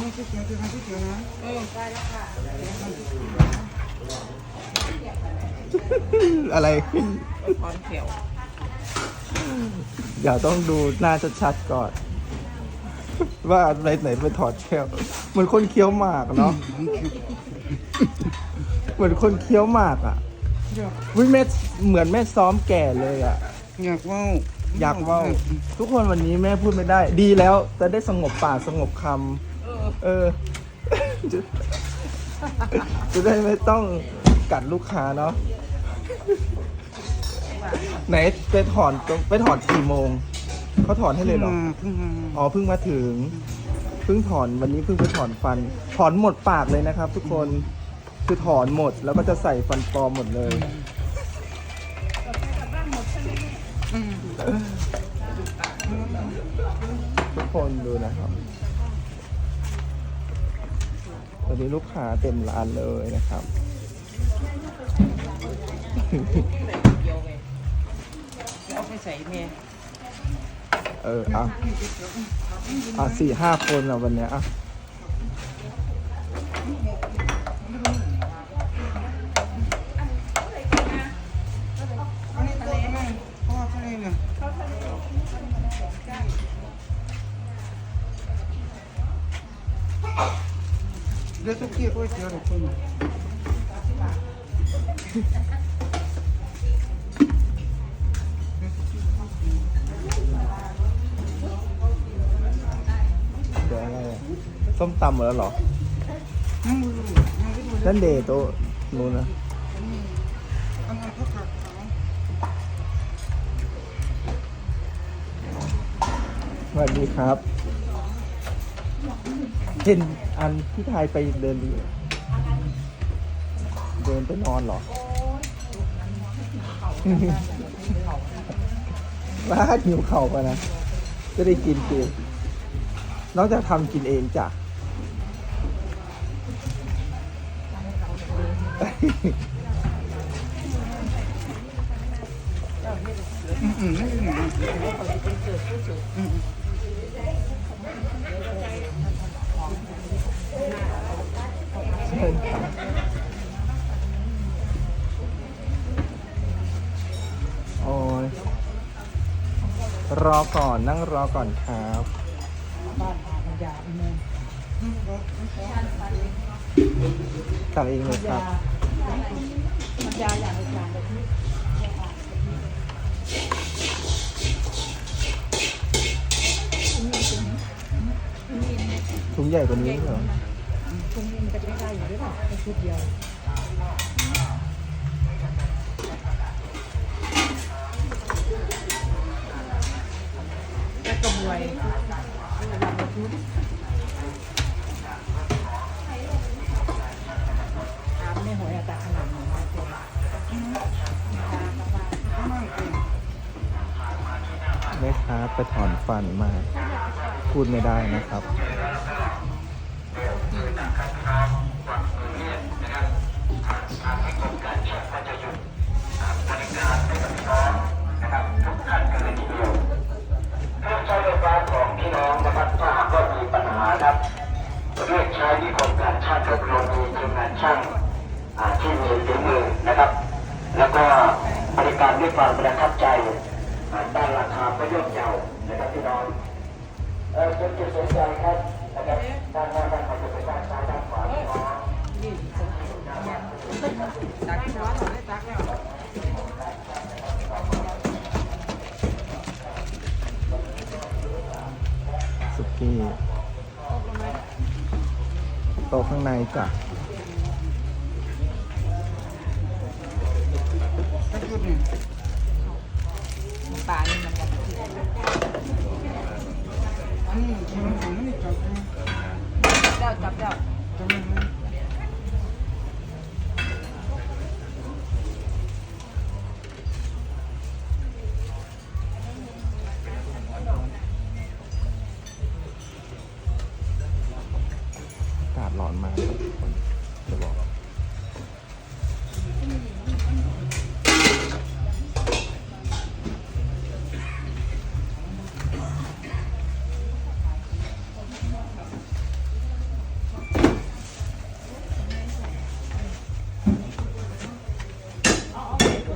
นี่ก๋วยเตี๋ยวจะทำก๋วยเตี๋ยวนะเออได้แล้วค่ะอะไรถอนเขียวอย่าต้องดูหน้าชัดๆก่อน ว่าอะไรไหนไปถอดแก้วเหมือนคนเคี้ยวหมากเนาะเหมือนคนเคี้ยวหมากอะ อยากวิแม่เหมือนแม่ซ้อมแก่เลยอะ อยากว่าว อยากเว่าทุกคนวันนี้แม่พูดไม่ได้ ดีแล้วจะได้สงบปากสงบคำเออเออ จะจะได้ไม่ต้องกัดลูกค้าเนาะไหนไปถอนไปถอนกี่โมงเขาถอนให้เลยเหรอ เพิ่งมาอ๋อเพิ่งมาถึงเพิ่งถอนวันนี้เพิ่งไปถอนฟัน ถอนหมดปากเลยนะครับ ทุกคนคือถอนหมดแล้วก็จะใส่ฟันปลอมหมดเลย ทุกคนดูนะครับตอนนี้ลูกค้าเต็มร้านเลยนะครับเดียวไงเอาไปใส่แม่เอออะอะสี่ห้าคนอะวันเนี้ยอะอันนี้ทะเลไหมพ่อทะเลเนี่ย ดี๋ยวต้องเกี่ยวก๋วยเตี๋ยวเดี๋ยวคุณเดี๋ยวอะไรอะส้มตำหมดแล้วเหรอยังไม่รู้ยังไม่รู้นั่นเดโตะนู้นนะอันนั้นเขาขัดเขาสวัสดีครับ เห็น อันพี่ไทยไปเดินดีเดินไปนอนเหรอว่าหิวเข่าปะนะ จะได้กินกินนอกจากทำกินเองจ้ะอืมอืมไม่รู้น เชิญครับโอ้ยรอก่อนนั่งรอก่อนครับบ้านพาปัญญาอีเมลตักเองเลยครับปัญญาอย่างไรอย่างแบบนี้ถุงใหญ่กว่านี้เหรอ ตรงนี้มันจะไม่ได้อยู่ด้วยป่ะแค่ชุดเดียวแค่กระบวยลำละชุดถามในหอยอะตาขนาดไหนมาเจอแม่ค้าไปถอนฟันมา พูดไม่ได้นะครับ นะครับ แล้วก็บริการด้วยความประทับใจด้านราคาก็ย่อมเยานะครับพี่น้องเออเป็นจุดสนใจครับนะครับด้านหน้าด้านขวาจะเป็นด้านซ้ายด้านขวาตักช้อนหน่อยได้ตักแล้วสุกี้โต๊ะข้างในจ้ะ